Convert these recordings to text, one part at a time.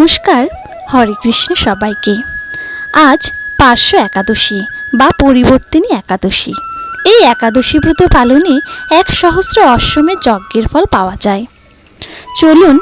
নমস্কার, হরে কৃষ্ণ সবাইকে। আজ পার্শ্ব একাদশী বা পরিবর্তিনী একাদশী। এই একাদশী ব্রত পালনে এক সহস্র অশ্বমের যজ্ঞের ফল পাওয়া যায়। চলুন,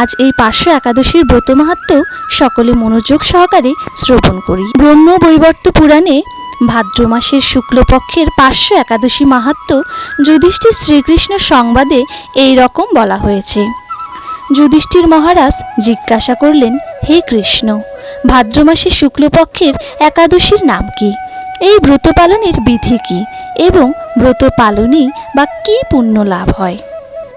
আজ এই পার্শ্ব একাদশীর ব্রত মাহাত্ম সকলে মনোযোগ সহকারে শ্রবণ করি। ব্রহ্ম বৈবর্ত পুরাণে ভাদ্র মাসের শুক্লপক্ষের পার্শ্ব একাদশী মাহাত্ম যুধিষ্ঠির শ্রীকৃষ্ণ সংবাদে এই রকম বলা হয়েছে। যুধিষ্ঠির মহারাজ জিজ্ঞাসা করলেন, হে কৃষ্ণ ভাদ্র মাসে শুক্লপক্ষের একাদশীর নাম কি? এই ব্রত পালনের বিধি কি? এবং ব্রত পালনেই বা কি পুণ্য লাভ হয়?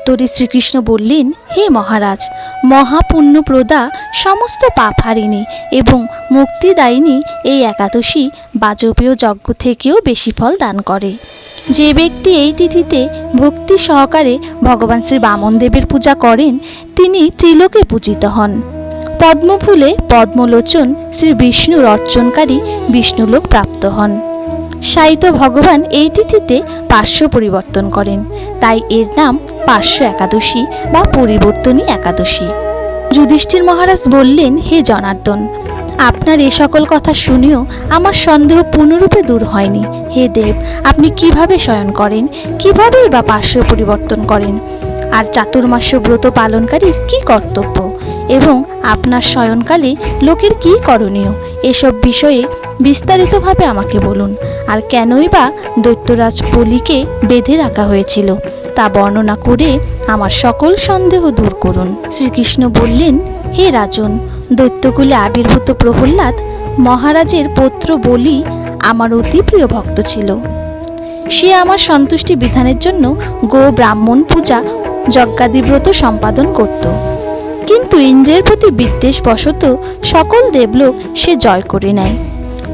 তোরে শ্রীকৃষ্ণ বললেন, হে মহারাজ, মহাপুণ্যপ্রদা সমস্ত পাপ হারিণী এবং মুক্তিদায়িনী এই একাদশী বাজপেয় যজ্ঞ থেকেও বেশি ফল দান করে। যে ব্যক্তি এই তিথিতে ভক্তি সহকারে ভগবান শ্রী বামনদেবের পূজা করেন, তিনি ত্রিলোকে পূজিত হন। পদ্মফুলে পদ্মলোচন শ্রী বিষ্ণুর অর্চনকারী বিষ্ণুলোক প্রাপ্ত হন। সাহিত্য ভগবান এই তিথিতে পার্শ্ব পরিবর্তন করেন। তাই এর নাম পার্শ্ব একাদশী বা পরিবর্তনী একাদশী। যুধিষ্ঠির মহারাজ বললেন, হে জনার্দন, আপনার এ সকল কথা শুনেও আমার সন্দেহ পূর্ণরূপে দূর হয়নি। হে দেব, আপনি কীভাবে শয়ন করেন? কীভাবে বা পার্শ্ব পরিবর্তন করেন? আর চাতুর্মাস্য ব্রত পালনকারীর কি কর্তব্য? এবং আপনার শয়নকালে লোকের কি করণীয়? এসব বিষয়ে বিস্তারিতভাবে আমাকে বলুন, আর কেনই বা দৈত্যরাজ বলিকে বেঁধে রাখা হয়েছিল, তা বর্ণনা করে আমার সকল সন্দেহ দূর করুন। শ্রীকৃষ্ণ বললেন, হে রাজন, দৈত্যকুলে আবির্ভূত প্রহ্লাদ মহারাজের পুত্র বলি আমার অতি প্রিয় ভক্ত ছিল। সে আমার সন্তুষ্টি বিধানের জন্য গো ব্রাহ্মণ পূজা যজ্ঞাদিব্রত সম্পাদন করত। কিন্তু ইন্দ্রের প্রতি বিদ্বেষ বশত সকল দেবলোক সে জয় করে নেয়।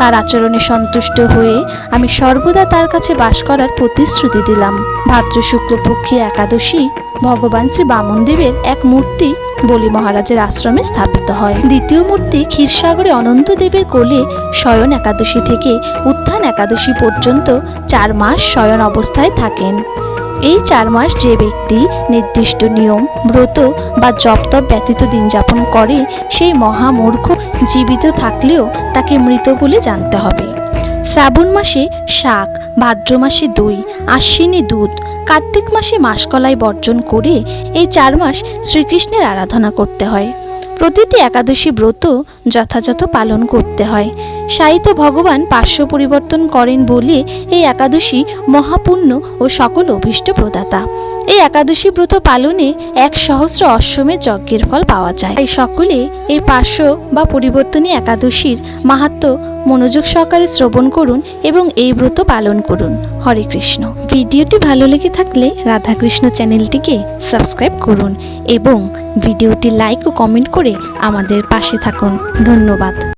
তার আচরণে সন্তুষ্ট হয়ে আমি সর্বদা তার কাছে বাস করার প্রতিশ্রুতি দিলাম। ভাদ্র শুক্লপক্ষী একাদশী ভগবান শ্রী বামনদেবের এক মূর্তি বলি মহারাজের আশ্রমে স্থাপিত হয়। দ্বিতীয় মূর্তি ক্ষীরসাগরে অনন্ত দেবের কোলে শয়ন একাদশী থেকে উত্থান একাদশী পর্যন্ত চার মাস শয়ন অবস্থায় থাকেন। এই চার মাস যে ব্যক্তি নির্দিষ্ট নিয়ম, ব্রত বা জপতপ ব্যতীত দিন যাপন করে, সেই মহামূর্খ জীবিত থাকলেও তাকে মৃত বলে জানতে হবে। শ্রাবণ মাসে শাক, ভাদ্র মাসে দই, আশ্বিনে দুধ, কার্তিক মাসে মাসকলাই বর্জন করে এই চার মাস শ্রীকৃষ্ণের আরাধনা করতে হয়। প্রতিটি একাদশী ব্রত যথাযথ পালন করতে হয়। সাহিত্য ভগবান পার্শ্ব পরিবর্তন করেন বলে এই একাদশী মহাপুণ্য ও সকল অভীষ্ট প্রদাতা। এই একাদশী ব্রত পালনে এক সহস্র অশ্বমের যজ্ঞের ফল পাওয়া যায়। তাই সকলে এই পার্শ্ব বা পরিবর্তনী একাদশীর মাহাত্ম মনোযোগ সহকারে শ্রবণ করুন এবং এই ব্রত পালন করুন। হরে কৃষ্ণ। ভিডিওটি ভালো লেগে থাকলে রাধাকৃষ্ণ চ্যানেলটিকে সাবস্ক্রাইব করুন এবং ভিডিওটি লাইক ও কমেন্ট করে আমাদের পাশে থাকুন। ধন্যবাদ।